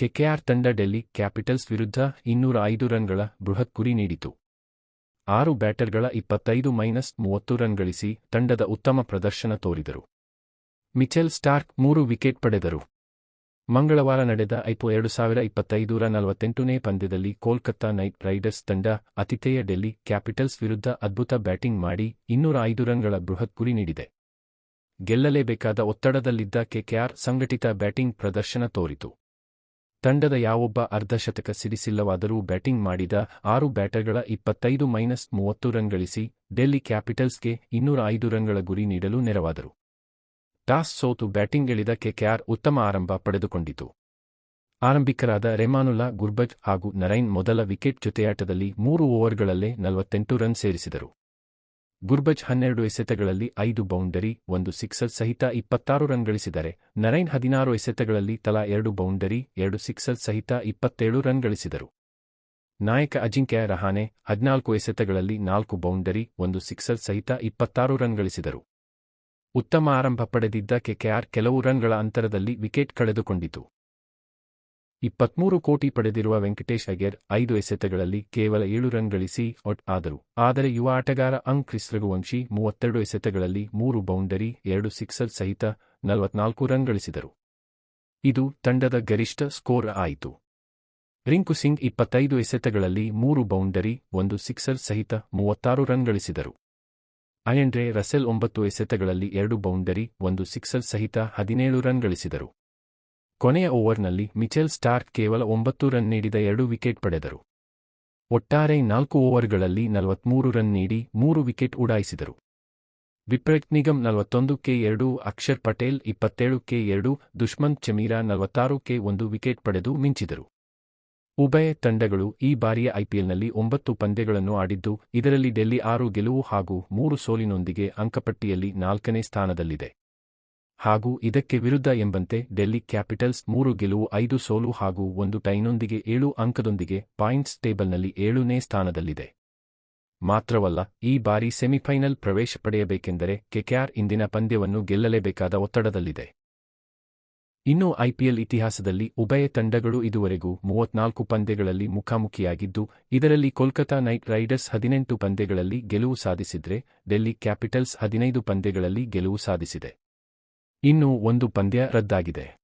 KKR ತಂಡ Delhi capitals ವಿರುದ್ಧ ಇನ್ನೂರ ಐದು ರನ್ಗಳ ಬೃಹತ್ ಗುರಿ ನೀಡಿತು. ಆರು ಬ್ಯಾಟರ್ಗಳ ಇಪ್ಪತ್ತೈದು ಮೈನಸ್ ಮೂವತ್ತು ರನ್ ಗಳಿಸಿ ತಂಡದ ಉತ್ತಮ ಪ್ರದರ್ಶನ ತೋರಿದರು. ಮಿಚೆಲ್ ಸ್ಟಾರ್ಕ್ ಮೂರು ವಿಕೆಟ್ ಪಡೆದರು. ಮಂಗಳವಾರ ನಡೆದ ಐಪೋ ಎರಡು ಸಾವಿರ ಇಪ್ಪತ್ತೈದರ ನಲವತ್ತೆಂಟನೇ ಪಂದ್ಯದಲ್ಲಿ ಕೋಲ್ಕತ್ತಾ ನೈಟ್ ರೈಡರ್ಸ್ ತಂಡ ಅತಿಥೇಯ ಡೆಲ್ಲಿ ಕ್ಯಾಪಿಟಲ್ಸ್ ವಿರುದ್ಧ ಅದ್ಭುತ ಬ್ಯಾಟಿಂಗ್ ಮಾಡಿ ಇನ್ನೂರ ಐದು ರನ್ಗಳ ಬೃಹತ್ ಗುರಿ ನೀಡಿದೆ. ಗೆಲ್ಲಲೇಬೇಕಾದ ಒತ್ತಡದಲ್ಲಿದ್ದ ಕೆಕೆಆರ್ ಸಂಘಟಿತ ಬ್ಯಾಟಿಂಗ್ ಪ್ರದರ್ಶನ ತೋರಿತು. ತಂಡದ ಯಾವೊಬ್ಬ ಅರ್ಧಶತಕ ಸಿಡಿಸಿಲ್ಲವಾದರೂ ಬ್ಯಾಟಿಂಗ್ ಮಾಡಿದ ಆರು ಬ್ಯಾಟರ್ಗಳ ಇಪ್ಪತ್ತೈದು ಮೈನಸ್ ಮೂವತ್ತು ರನ್ ಗಳಿಸಿ ಡೆಲ್ಲಿ ಕ್ಯಾಪಿಟಲ್ಸ್ಗೆ ಇನ್ನೂರ ಐದು ರನ್ಗಳ ಗುರಿ ನೀಡಲು ನೆರವಾದರು. ಟಾಸ್ ಸೋತು ಬ್ಯಾಟಿಂಗ್ಗಿಳಿದ ಕೆಕೆಆರ್ ಉತ್ತಮ ಆರಂಭ ಪಡೆದುಕೊಂಡಿತು. ಆರಂಭಿಕರಾದ ರೆಮಾನುಲ್ಲಾ ಗುರ್ಬಜ್ ಹಾಗೂ ನರೈನ್ ಮೊದಲ ವಿಕೆಟ್ ಜೊತೆಯಾಟದಲ್ಲಿ ಮೂರು ಓವರ್ಗಳಲ್ಲೇ ನಲವತ್ತೆಂಟು ರನ್ ಸೇರಿಸಿದರು. ಗುರ್ಬಜ್ ಹನ್ನೆರಡು ಎಸೆತಗಳಲ್ಲಿ ಐದು ಬೌಂಡರಿ, ಒಂದು ಸಿಕ್ಸರ್ ಸಹಿತ ಇಪ್ಪತ್ತಾರು ರನ್ ಗಳಿಸಿದರೆ, ನರೈನ್ ಹದಿನಾರು ಎಸೆತಗಳಲ್ಲಿ ತಲಾ ಎರಡು ಬೌಂಡರಿ, ಎರಡು ಸಿಕ್ಸರ್ ಸಹಿತ ಇಪ್ಪತ್ತೇಳು ರನ್ ಗಳಿಸಿದರು. ನಾಯಕ ಅಜಿಂಕ್ಯ ರಹಾನೆ ಹದಿನಾಲ್ಕು ಎಸೆತಗಳಲ್ಲಿ ನಾಲ್ಕು ಬೌಂಡರಿ, ಒಂದು ಸಿಕ್ಸರ್ ಸಹಿತ ಇಪ್ಪತ್ತಾರು ರನ್ ಗಳಿಸಿದರು. ಉತ್ತಮ ಆರಂಭ ಪಡೆದಿದ್ದ ಕೆಕೆಆರ್ ಕೆಲವು ರನ್ಗಳ ಅಂತರದಲ್ಲಿ ವಿಕೆಟ್ ಕಳೆದುಕೊಂಡಿತು. ಇಪ್ಪತ್ಮೂರು ಕೋಟಿ ಪಡೆದಿರುವ ವೆಂಕಟೇಶ್ ಅಯ್ಯರ್ ಐದು ಎಸೆತಗಳಲ್ಲಿ ಕೇವಲ ಏಳು ರನ್ ಗಳಿಸಿ ಔಟ್ ಆದರು. ಆದರೆ ಯುವ ಆಟಗಾರ ಅಂಕ್ ಕ್ರಿಸ್ ರಘುವಂಶಿ ಮೂವತ್ತೆರಡು ಎಸೆತಗಳಲ್ಲಿ ಮೂರು ಬೌಂಡರಿ, ಎರಡು ಸಿಕ್ಸರ್ ಸಹಿತ ನಲವತ್ನಾಲ್ಕು ರನ್ ಗಳಿಸಿದರು. ಇದು ತಂಡದ ಗರಿಷ್ಠ ಸ್ಕೋರ್ ಆಯಿತು. ರಿಂಕು ಸಿಂಗ್ ಇಪ್ಪತ್ತೈದು ಎಸೆತಗಳಲ್ಲಿ ಮೂರು ಬೌಂಡರಿ, ಒಂದು ಸಿಕ್ಸರ್ ಸಹಿತ ಮೂವತ್ತಾರು ರನ್ ಗಳಿಸಿದರು. ಅಯಂಡ್ರೆ ರಸೆಲ್ ಒಂಬತ್ತು ಎಸೆತಗಳಲ್ಲಿ ಎರಡು ಬೌಂಡರಿ, ಒಂದು ಸಿಕ್ಸರ್ ಸಹಿತ ಹದಿನೇಳು ರನ್ ಗಳಿಸಿದರು. ಕೊನೆಯ ಓವರ್ನಲ್ಲಿ ಮಿಚೆಲ್ ಸ್ಟಾರ್ಕ್ ಕೇವಲ ಒಂಬತ್ತು ರನ್ ನೀಡಿದ ಎರಡು ವಿಕೆಟ್ ಪಡೆದರು. ಒಟ್ಟಾರೆ ನಾಲ್ಕು ಓವರ್ಗಳಲ್ಲಿ ನಲವತ್ಮೂರು ರನ್ ನೀಡಿ ಮೂರು ವಿಕೆಟ್ ಉಡಾಯಿಸಿದರು. ವಿಪ್ರೇಟ್ ನಿಗಮ್ ನಲವತ್ತೊಂದು ಕೆ ಎರಡು, ಅಕ್ಷರ್ ಪಟೇಲ್ ಇಪ್ಪತ್ತೇಳು ಕೆ ಎರಡು, ದುಷ್ಮಂತ್ ಚಮೀರಾ ನಲವತ್ತಾರು ಕೆ ಒಂದು ವಿಕೆಟ್ ಪಡೆದು ಮಿಂಚಿದರು. ಉಭಯ ತಂಡಗಳು ಈ ಬಾರಿಯ ಐಪಿಎಲ್ನಲ್ಲಿ ಒಂಬತ್ತು ಪಂದ್ಯಗಳನ್ನು ಆಡಿದ್ದು, ಇದರಲ್ಲಿ ಡೆಲ್ಲಿ ಆರು ಗೆಲುವು ಹಾಗೂ ಮೂರು ಸೋಲಿನೊಂದಿಗೆ ಅಂಕಪಟ್ಟಿಯಲ್ಲಿ ನಾಲ್ಕನೇ ಸ್ಥಾನದಲ್ಲಿದೆ. ಹಾಗೂ ಇದಕ್ಕೆ ವಿರುದ್ಧ ಎಂಬಂತೆ ಡೆಲ್ಲಿ ಕ್ಯಾಪಿಟಲ್ಸ್ ಮೂರು ಗೆಲುವು, ಐದು ಸೋಲು ಹಾಗೂ ಒಂದು ಟೈನೊಂದಿಗೆ ಏಳು ಅಂಕದೊಂದಿಗೆ ಪಾಯಿಂಟ್ಸ್ ಟೇಬಲ್ನಲ್ಲಿ ಏಳನೇ ಸ್ಥಾನದಲ್ಲಿದೆ. ಮಾತ್ರವಲ್ಲ, ಈ ಬಾರಿ ಸೆಮಿಫೈನಲ್ ಪ್ರವೇಶ ಪಡೆಯಬೇಕೆಂದರೆ ಕೆಕೆಆರ್ ಇಂದಿನ ಪಂದ್ಯವನ್ನು ಗೆಲ್ಲಲೇಬೇಕಾದ ಒತ್ತಡದಲ್ಲಿದೆ. ಇನ್ನು ಐಪಿಎಲ್ ಇತಿಹಾಸದಲ್ಲಿ ಉಭಯ ತಂಡಗಳು ಇದುವರೆಗೂ ಮೂವತ್ನಾಲ್ಕು ಪಂದ್ಯಗಳಲ್ಲಿ ಮುಖಾಮುಖಿಯಾಗಿದ್ದು, ಇದರಲ್ಲಿ ಕೋಲ್ಕತಾ ನೈಟ್ ರೈಡರ್ಸ್ ಹದಿನೆಂಟು ಪಂದ್ಯಗಳಲ್ಲಿ ಗೆಲುವು ಸಾಧಿಸಿದ್ರೆ, ಡೆಲ್ಲಿ ಕ್ಯಾಪಿಟಲ್ಸ್ ಹದಿನೈದು ಪಂದ್ಯಗಳಲ್ಲಿ ಗೆಲುವು ಸಾಧಿಸಿದೆ. ಇನ್ನು ಒಂದು ಪಂದ್ಯ ರದ್ದಾಗಿದೆ.